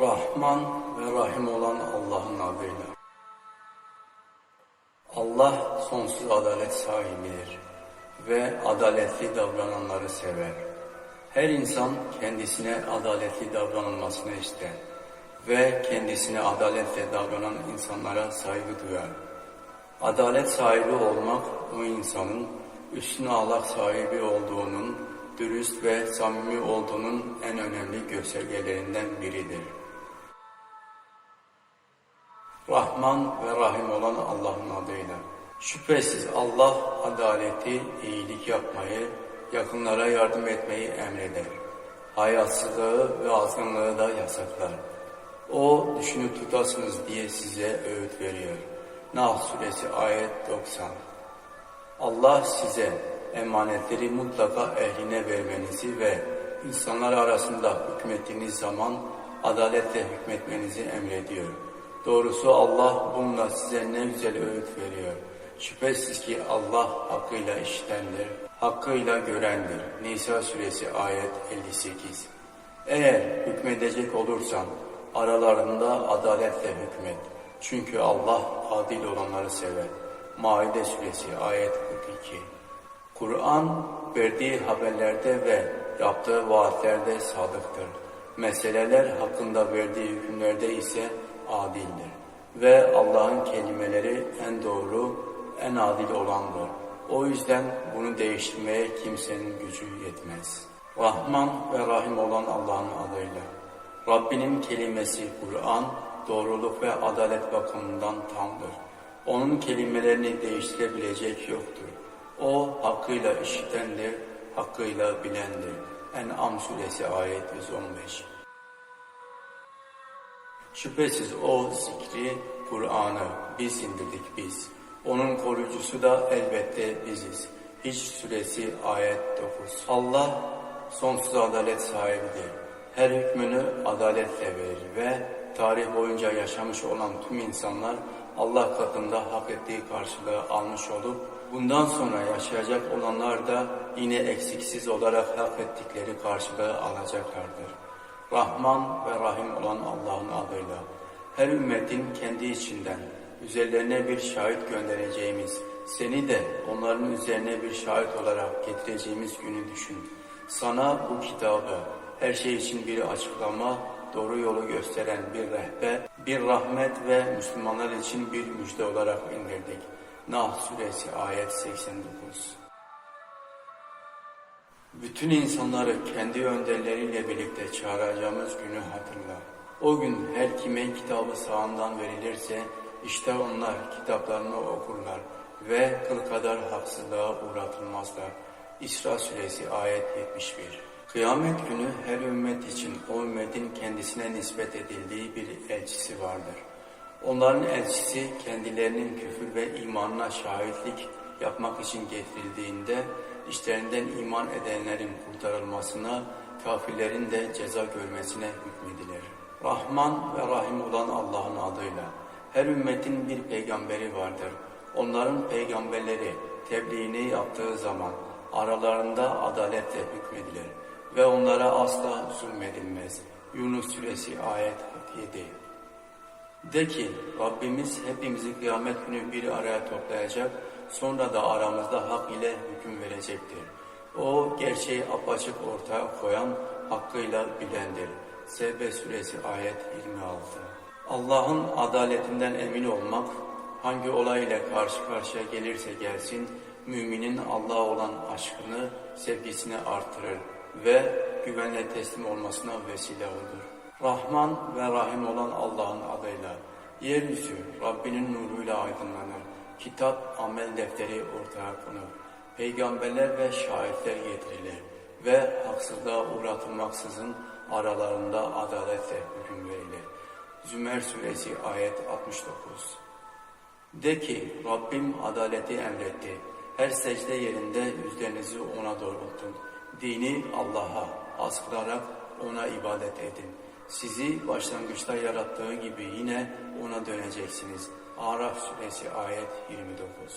Rahman ve Rahim olan Allah'ın adıyla. Allah sonsuz adalet sahibidir ve adaletli davrananları sever. Her insan kendisine adaletli davranılmasını ister ve kendisine adaletle davranan insanlara saygı duyar. Adalet sahibi olmak o insanın üstün ahlak sahibi olduğunun, dürüst ve samimi olduğunun en önemli göstergelerinden biridir. Rahman ve Rahim olan Allah'ın adıyla. Şüphesiz Allah adaleti, iyilik yapmayı, yakınlara yardım etmeyi emreder. Hayatsızlığı ve azgınlığı da yasaklar. O düşünüp tutasınız diye size öğüt veriyor. Nahl suresi ayet 90. Allah size emanetleri mutlaka ehline vermenizi ve insanlar arasında hükmettiğiniz zaman adaletle hükmetmenizi emrediyor. Doğrusu Allah bununla size ne güzel öğüt veriyor. Şüphesiz ki Allah hakkıyla işitendir, hakkıyla görendir. Nisa suresi ayet 58. Eğer hükmedecek olursan aralarında adaletle hükmet. Çünkü Allah adil olanları sever. Maide suresi ayet 42. Kur'an verdiği haberlerde ve yaptığı vaatlerde sadıktır. Meseleler hakkında verdiği hükümlerde ise adildir. Ve Allah'ın kelimeleri en doğru, en adil olandır. O yüzden bunu değiştirmeye kimsenin gücü yetmez. Rahman ve Rahim olan Allah'ın adıyla. Rabbinin kelimesi Kur'an, doğruluk ve adalet bakımından tamdır. Onun kelimelerini değiştirebilecek yoktur. O hakkıyla işitendir, hakkıyla bilendir. En'am suresi ayet 115. Şüphesiz o zikri, Kur'an'ı biz indirdik biz. Onun koruyucusu da elbette biziz. Hiç suresi ayet 9. Allah sonsuz adalet sahibidir. Her hükmünü adaletle verir ve tarih boyunca yaşamış olan tüm insanlar Allah katında hak ettiği karşılığı almış olup bundan sonra yaşayacak olanlar da yine eksiksiz olarak hak ettikleri karşılığı alacaklardır. Rahman ve Rahim olan Allah'ın adıyla her ümmetin kendi içinden üzerlerine bir şahit göndereceğimiz, seni de onların üzerine bir şahit olarak getireceğimiz günü düşün. Sana bu kitabı, her şey için bir açıklama, doğru yolu gösteren bir rehber, bir rahmet ve Müslümanlar için bir müjde olarak indirdik. Nahl suresi ayet 89 bütün insanları kendi önderleriyle birlikte çağıracağımız günü hatırla. O gün her kime kitabı sağından verilirse işte onlar kitaplarını okurlar ve kıl kadar haksızlığa uğratılmazlar. İsra suresi ayet 71 Kıyamet günü her ümmet için o ümmetin kendisine nispet edildiği bir elçisi vardır. Onların elçisi kendilerinin küfür ve imanına şahitlik yapmak için getirildiğinde işlerinden iman edenlerin kurtarılmasına, kafirlerin de ceza görmesine hükmedilir. Rahman ve Rahim olan Allah'ın adıyla her ümmetin bir peygamberi vardır. Onların peygamberleri tebliğini yaptığı zaman aralarında adaletle hükmedilir ve onlara asla zulmedilmez. Yunus suresi ayet 47 De ki Rabbimiz hepimizi kıyamet günü bir araya toplayacak, sonra da aramızda hak ile hüküm verecektir. O gerçeği apaçık ortaya koyan, hakkıyla bilendir. Sebbe suresi ayet 26 Allah'ın adaletinden emin olmak, hangi olay ile karşı karşıya gelirse gelsin, müminin Allah'a olan aşkını, sevgisini artırır ve güvenle teslim olmasına vesile olur. Rahman ve Rahim olan Allah'ın adıyla, yeryüzü Rabbinin nuruyla aydınlanır, kitap, amel defteri ortaya konur, peygamberler ve şahitler getirilir ve haksızlığa uğratılmaksızın aralarında adaletle hüküm verilir. Zümer suresi ayet 69 De ki Rabbim adaleti emretti. Her secde yerinde yüzlerinizi ona doğrultun. Dini Allah'a az kılarak ona ibadet edin. Sizi başlangıçta yarattığı gibi yine ona döneceksiniz. Araf suresi ayet 29